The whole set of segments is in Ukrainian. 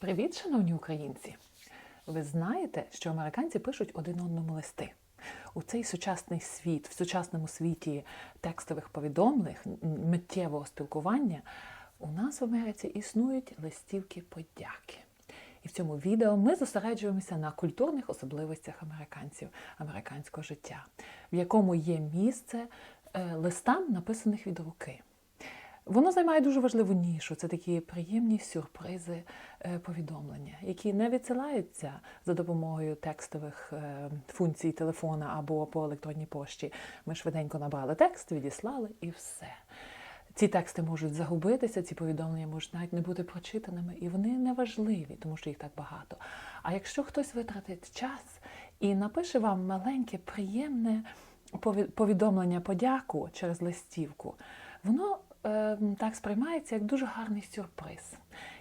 Привіт, шановні українці! Ви знаєте, що американці пишуть один одному листи. У цей сучасний світ, в сучасному світі текстових повідомлень, миттєвого спілкування, у нас в Америці існують листівки подяки. І в цьому відео ми зосереджуємося на культурних особливостях американців, американського життя, в якому є місце е, листам, написаних від руки. Воно займає дуже важливу нішу. Це такі приємні сюрпризи е, повідомлення, які не відсилаються за допомогою текстових е, функцій телефона або по електронній пошті. Ми швиденько набрали текст, відіслали і все. Ці тексти можуть загубитися, ці повідомлення можуть навіть не бути прочитаними, і вони не важливі, тому що їх так багато. А якщо хтось витратить час і напише вам маленьке, приємне повідомлення подяку через листівку, воно так сприймається як дуже гарний сюрприз.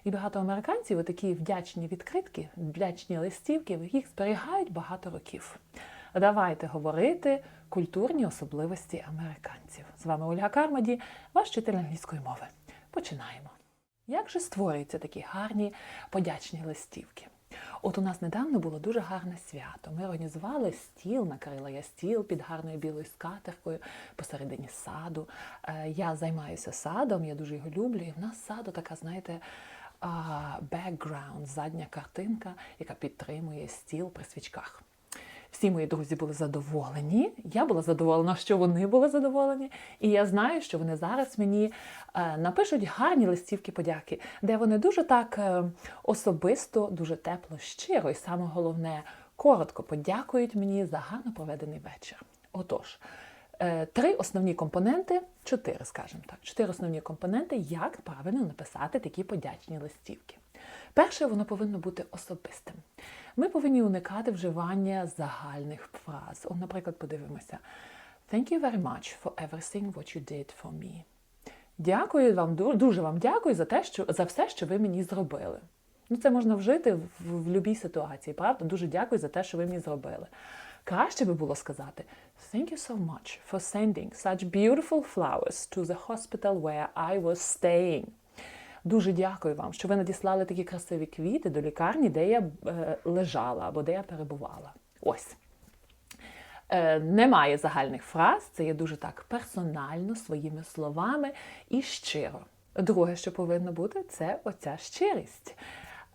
І багато американців такі вдячні відкритки, вдячні листівки, їх зберігають багато років. Давайте говорити культурні особливості американців. З вами Ольга Кармаді, ваш вчитель англійської мови. Починаємо. Як же створюються такі гарні подячні листівки? От у нас недавно було дуже гарне свято. Ми організували стіл, накрила я стіл під гарною білою скатеркою посередині саду. Е, Я займаюся садом, я дуже його люблю. І в нас саду така, знаєте, бекграунд, задня картинка, яка підтримує стіл при свічках. Всі мої друзі були задоволені. Я була задоволена, що вони були задоволені. І я знаю, що вони зараз мені е, напишуть гарні листівки подяки, де вони дуже так е, особисто, дуже тепло, щиро, і саме головне, коротко подякують мені за гарно проведений вечір. Отож, е, три основні компоненти, чотири, скажімо так, чотири основні компоненти, як правильно написати такі подячні листівки. Перше, воно повинно бути особистим. Ми повинні уникати вживання загальних фраз. От, наприклад, подивимося. Thank you very much for everything what you did for me. Дякую вам, ду- дуже вам дякую за те, що за все, що ви мені зробили. Ну, це можна вжити в, в будь-якій ситуації, правда? Дуже дякую за те, що ви мені зробили. Краще би було сказати Thank you so much for sending such beautiful flowers to the hospital where I was staying. Дуже дякую вам, що ви надіслали такі красиві квіти до лікарні, де я е, лежала або де я перебувала. Ось. Е, немає загальних фраз, це є дуже так персонально, своїми словами і щиро. Друге, що повинно бути, це оця щирість.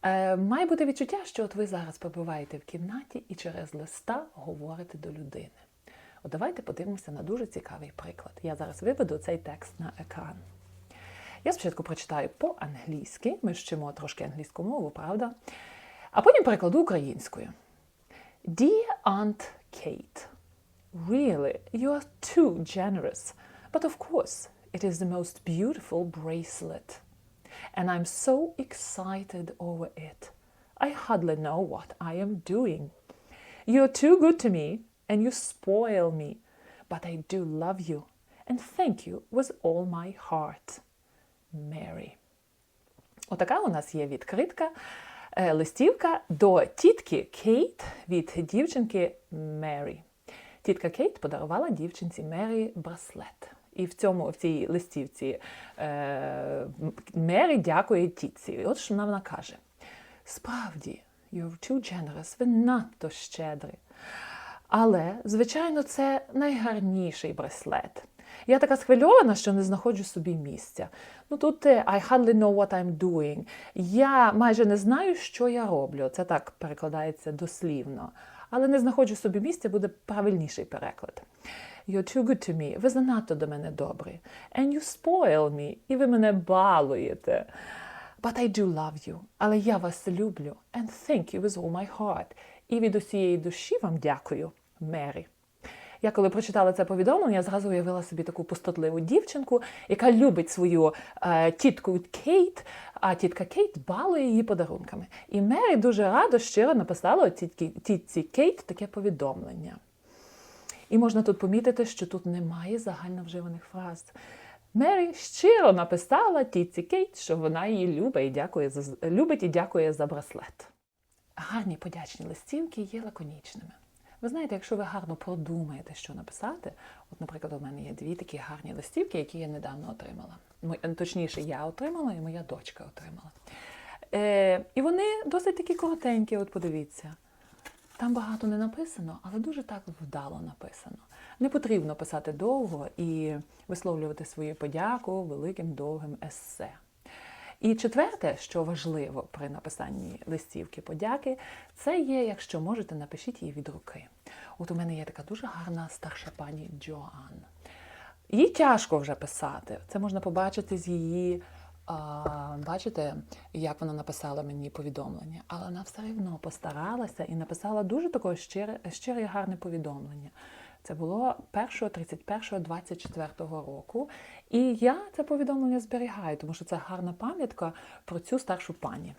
Е, має бути відчуття, що от ви зараз перебуваєте в кімнаті і через листа говорите до людини. От давайте подивимося на дуже цікавий приклад. Я зараз виведу цей текст на екран. Я спочатку прочитаю по-англійськи, ми ж вчимо трошки англійську мову, правда? А потім перекладу українською. Dear Aunt Kate, really, you are too generous. But of course, it is the most beautiful bracelet. And I'm so excited over it. I hardly know what I am doing. You're too good to me, and you spoil me. But I do love you, and thank you with all my heart. Mary. Отака у нас є відкритка, е, листівка до тітки Кейт від дівчинки Мері. Тітка Кейт подарувала дівчинці Мері браслет. І в цьому в цій листівці е, Мері дякує тітці. І от що вона, вона каже: Справді, you're too generous, ви надто щедрі. Але, звичайно, це найгарніший браслет. Я така схвильована, що не знаходжу собі місця. Ну тут е, I hardly know what I'm doing. Я майже не знаю, що я роблю. Це так перекладається дослівно. Але не знаходжу собі місця, буде правильніший переклад. You're too good to me. Ви занадто до мене добрі. And you spoil me. І ви мене балуєте. But I do love you. Але я вас люблю. And thank you with all my heart. І від усієї душі вам дякую, Мері. Я коли прочитала це повідомлення, я зразу уявила собі таку пустотливу дівчинку, яка любить свою е, тітку Кейт, а тітка Кейт балує її подарунками. І Мері дуже радо щиро написала тітці, тітці Кейт таке повідомлення. І можна тут помітити, що тут немає загально вживаних фраз. Мері щиро написала тітці Кейт, що вона її любить і дякує за любить і дякує за браслет. Гарні подячні листівки є лаконічними. Ви знаєте, якщо ви гарно продумаєте, що написати, от, наприклад, у мене є дві такі гарні листівки, які я недавно отримала. Точніше, я отримала і моя дочка отримала. Е, і вони досить такі коротенькі, от подивіться. Там багато не написано, але дуже так вдало написано. Не потрібно писати довго і висловлювати свою подяку великим довгим есе. І четверте, що важливо при написанні листівки подяки, це є, якщо можете, напишіть її від руки. От у мене є така дуже гарна старша пані Джоан. Їй тяжко вже писати. Це можна побачити з її. А, бачите, як вона написала мені повідомлення, але вона все одно постаралася і написала дуже таке щире, щире гарне повідомлення. Це було 1.31.24 року. І я це повідомлення зберігаю, тому що це гарна пам'ятка про цю старшу пані.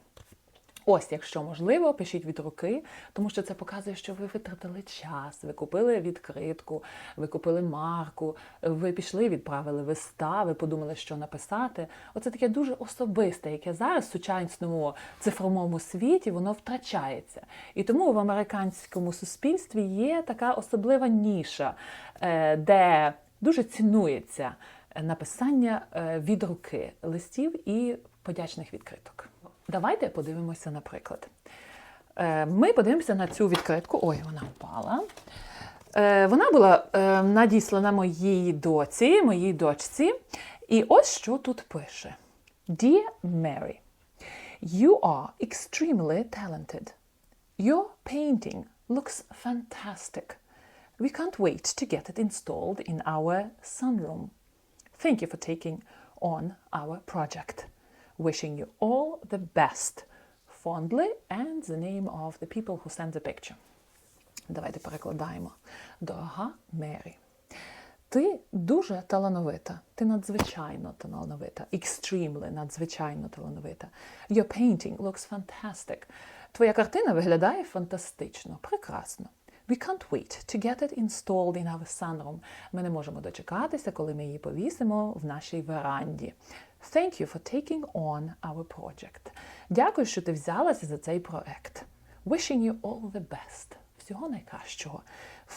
Ось, якщо можливо, пишіть від руки, тому що це показує, що ви витратили час, ви купили відкритку, ви купили марку, ви пішли, відправили листа, ви подумали, що написати. Оце таке дуже особисте, яке зараз в сучасному цифровому світі воно втрачається. І тому в американському суспільстві є така особлива ніша, е, де дуже цінується написання е, від руки листів і подячних відкриток. Давайте подивимося, наприклад. Е, Ми подивимося на цю відкритку. Ой, вона впала. Е, Вона була е, надіслана моїй доці, моїй дочці. І ось що тут пише: Dear Mary, you are extremely talented. Your painting looks fantastic. We can't wait to get it installed in our sunroom. Thank you for taking on our project. Wishing you all the best. Fondly and the name of the people who sent the picture. Давайте перекладаємо. Дорога Мері. Ти дуже талановита. Ти надзвичайно талановита. Extremely надзвичайно талановита. Your painting looks fantastic. Твоя картина виглядає фантастично, прекрасно. We can't wait to get it installed in our sunroom. Ми не можемо дочекатися, коли ми її повісимо в нашій веранді. Thank you for taking on our project. Дякую, що ти взялася за цей проект. Wishing you all the best. Всього найкращого.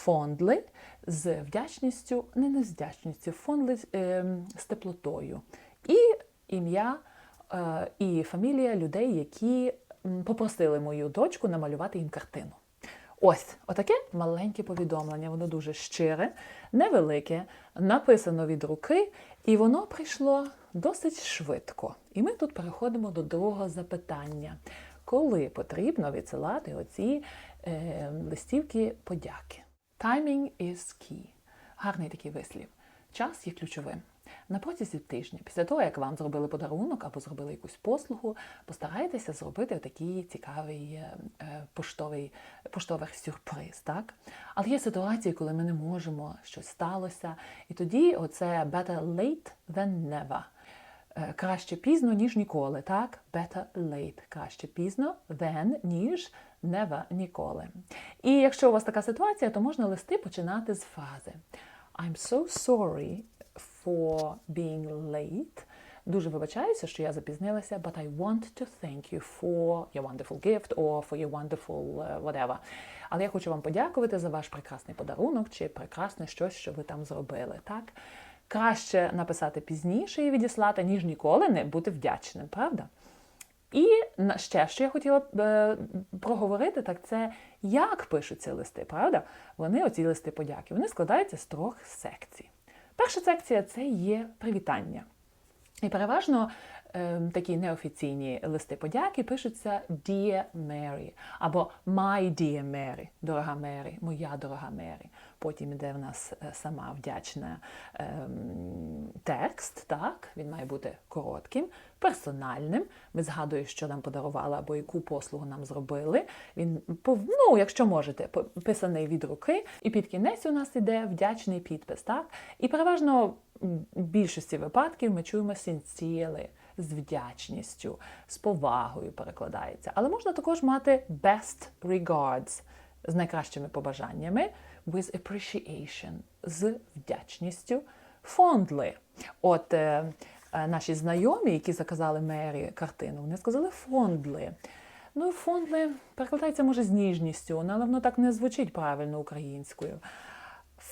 Fondly з вдячністю, не не з вдячністю, fondly е, з теплотою. І ім'я е, і фамілія людей, які попросили мою дочку намалювати їм картину. Ось, отаке маленьке повідомлення. Воно дуже щире, невелике, написано від руки, і воно прийшло досить швидко. І ми тут переходимо до другого запитання. Коли потрібно відсилати оці е, листівки подяки? Timing is key. Гарний такий вислів. Час є ключовим. На протязі тижня, після того, як вам зробили подарунок або зробили якусь послугу, постарайтеся зробити такий цікавий е, е, поштовий, поштовий сюрприз. Так? Але є ситуації, коли ми не можемо, щось сталося, і тоді оце better late than never. Е, Краще пізно, ніж ніколи, так? Better late. Краще пізно than, ніж never, ніколи. І якщо у вас така ситуація, то можна листи починати з фрази I'm so sorry for being late. Дуже вибачаюся, що я запізнилася, but I want to thank you for your wonderful gift or for your wonderful uh, whatever. Але я хочу вам подякувати за ваш прекрасний подарунок чи прекрасне щось, що ви там зробили. Так? Краще написати пізніше і відіслати, ніж ніколи не бути вдячним, правда? І ще, що я хотіла б е, проговорити, так це як пишуться листи, правда? Вони, оці листи подяки, вони складаються з трьох секцій. Перша секція це є привітання. І переважно такі неофіційні листи подяки пишуться Dear Mary або My Dear Mary, дорога Мері, моя дорога Мері. Потім йде в нас е, сама вдячна ем, текст, так, він має бути коротким, персональним. Ми згадуємо, що нам подарували або яку послугу нам зробили. Він, ну, якщо можете, писаний від руки. І під кінець у нас іде вдячний підпис. Так? І переважно в більшості випадків ми чуємо sincerely, з вдячністю, з повагою перекладається. Але можна також мати best regards з найкращими побажаннями, with appreciation, з вдячністю, fondly. От е, е, наші знайомі, які заказали Мері картину, вони сказали fondly. Ну, fondly перекладається може з ніжністю, але воно так не звучить правильно українською.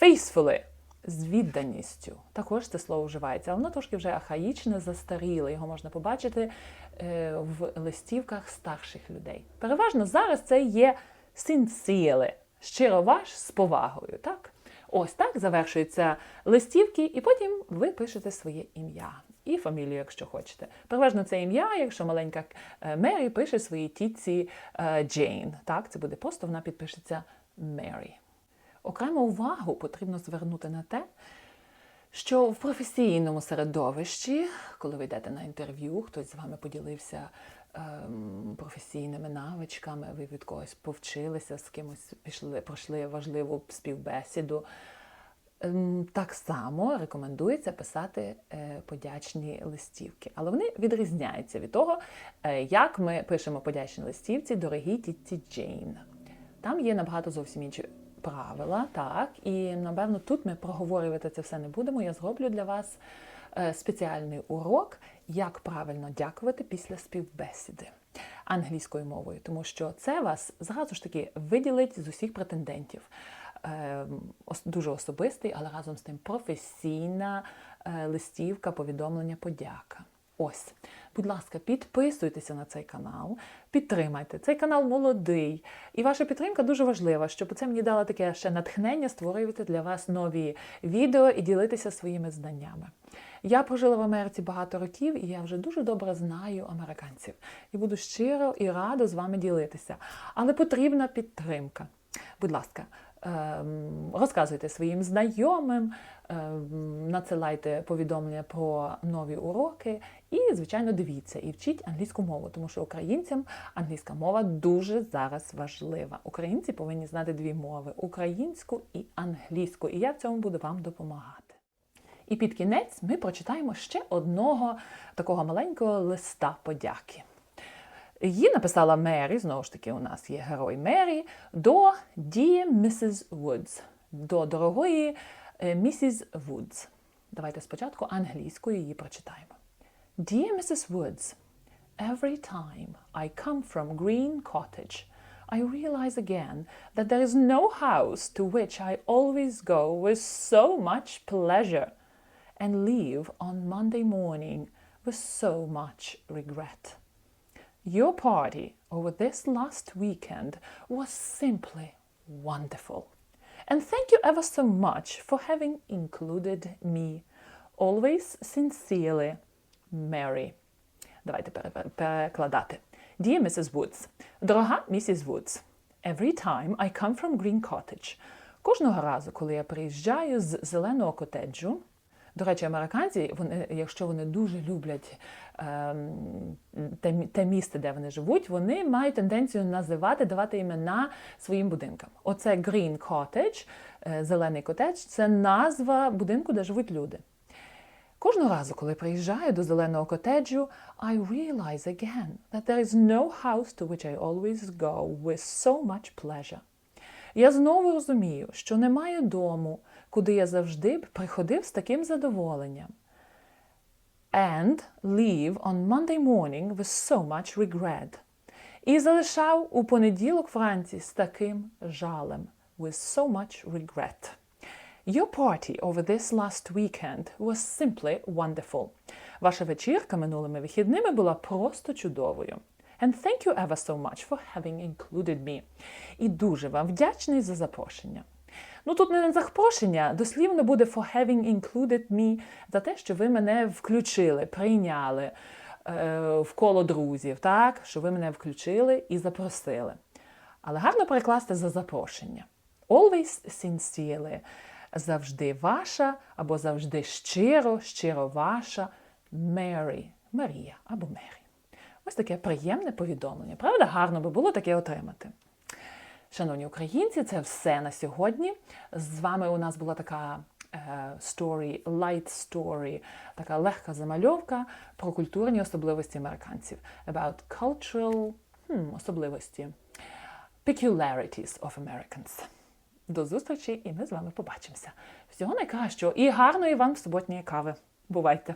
Faithfully з відданістю. Також це слово вживається, але воно трошки вже архаїчне, застаріле. Його можна побачити е, в листівках старших людей. Переважно зараз це є синціле, щиро ваш з повагою. Так? Ось так завершуються листівки, і потім ви пишете своє ім'я. І фамілію, якщо хочете. Переважно це ім'я, якщо маленька е, Мері пише своїй тітці е, Джейн. Так, це буде просто, вона підпишеться Мері. Окрему увагу потрібно звернути на те, що в професійному середовищі, коли ви йдете на інтерв'ю, хтось з вами поділився ем, професійними навичками, ви від когось повчилися, з кимось пішли, пройшли важливу співбесіду. Ем, Так само рекомендується писати е, подячні листівки, але вони відрізняються від того, е, як ми пишемо подячні листівці дорогій тітці Джейн. Там є набагато зовсім інші правила, так, і напевно тут ми проговорювати це все не будемо. Я зроблю для вас е, спеціальний урок, як правильно дякувати після співбесіди англійською мовою, тому що це вас зразу ж таки виділить з усіх претендентів. Е, Дуже особистий, але разом з тим професійна е, листівка, повідомлення, подяка. Ось, будь ласка, підписуйтеся на цей канал, підтримайте. Цей канал молодий, і ваша підтримка дуже важлива, щоб це мені дало таке ще натхнення створювати для вас нові відео і ділитися своїми знаннями. Я прожила в Америці багато років, і я вже дуже добре знаю американців. І буду щиро і радо з вами ділитися. Але потрібна підтримка. Будь ласка, розказуйте своїм знайомим, ем, надсилайте повідомлення про нові уроки і, звичайно, дивіться і вчіть англійську мову, тому що українцям англійська мова дуже зараз важлива. Українці повинні знати дві мови українську і англійську. І я в цьому буду вам допомагати. І під кінець ми прочитаємо ще одного такого маленького листа подяки. Її написала Мері, знову ж таки, у нас є герой Мері, до Dear Mrs. Woods, до дорогої е, місіс Woods. Давайте спочатку англійською її прочитаємо. Dear Mrs. Woods, every time I come from Green Cottage, I realize again that there is no house to which I always go with so much pleasure and leave on Monday morning with so much regret. Your party over this last weekend was simply wonderful. And thank you ever so much for having included me. Always sincerely, Mary. Давайте пере- перекладати. Dear Mrs. Woods. Дорога місіс Woods. Every time I come from Green Cottage. Кожного разу, коли я приїжджаю з зеленого котеджу, до речі, американці, вони, якщо вони дуже люблять ем, те, місце, де вони живуть, вони мають тенденцію називати, давати імена своїм будинкам. Оце Green Cottage, е, зелений котедж, це назва будинку, де живуть люди. Кожного разу, коли приїжджаю до зеленого котеджу, I realize again that there is no house to which I always go with so much pleasure. Я знову розумію, що немає дому, куди я завжди приходив з таким задоволенням. And leave on Monday morning with so much regret. І залишав у понеділок вранці з таким жалем. With so much regret. Your party over this last weekend was simply wonderful. Ваша вечірка минулими вихідними була просто чудовою. And thank you ever so much for having included me. І дуже вам вдячний за запрошення. Ну тут не запрошення, дослівно буде for having included me, за те, що ви мене включили, прийняли е, в коло друзів, так? що ви мене включили і запросили. Але гарно перекласти за запрошення. Always sincerely. Завжди ваша або завжди щиро, щиро ваша Mary. Марія або Мері. Ось таке приємне повідомлення. Правда, гарно би було таке отримати. Шановні українці, це все на сьогодні. З вами у нас була така е, story, light story, така легка замальовка про культурні особливості американців. About cultural hmm, особливості. Peculiarities of Americans. До зустрічі, і ми з вами побачимося. Всього найкращого і гарної вам суботньої кави. Бувайте!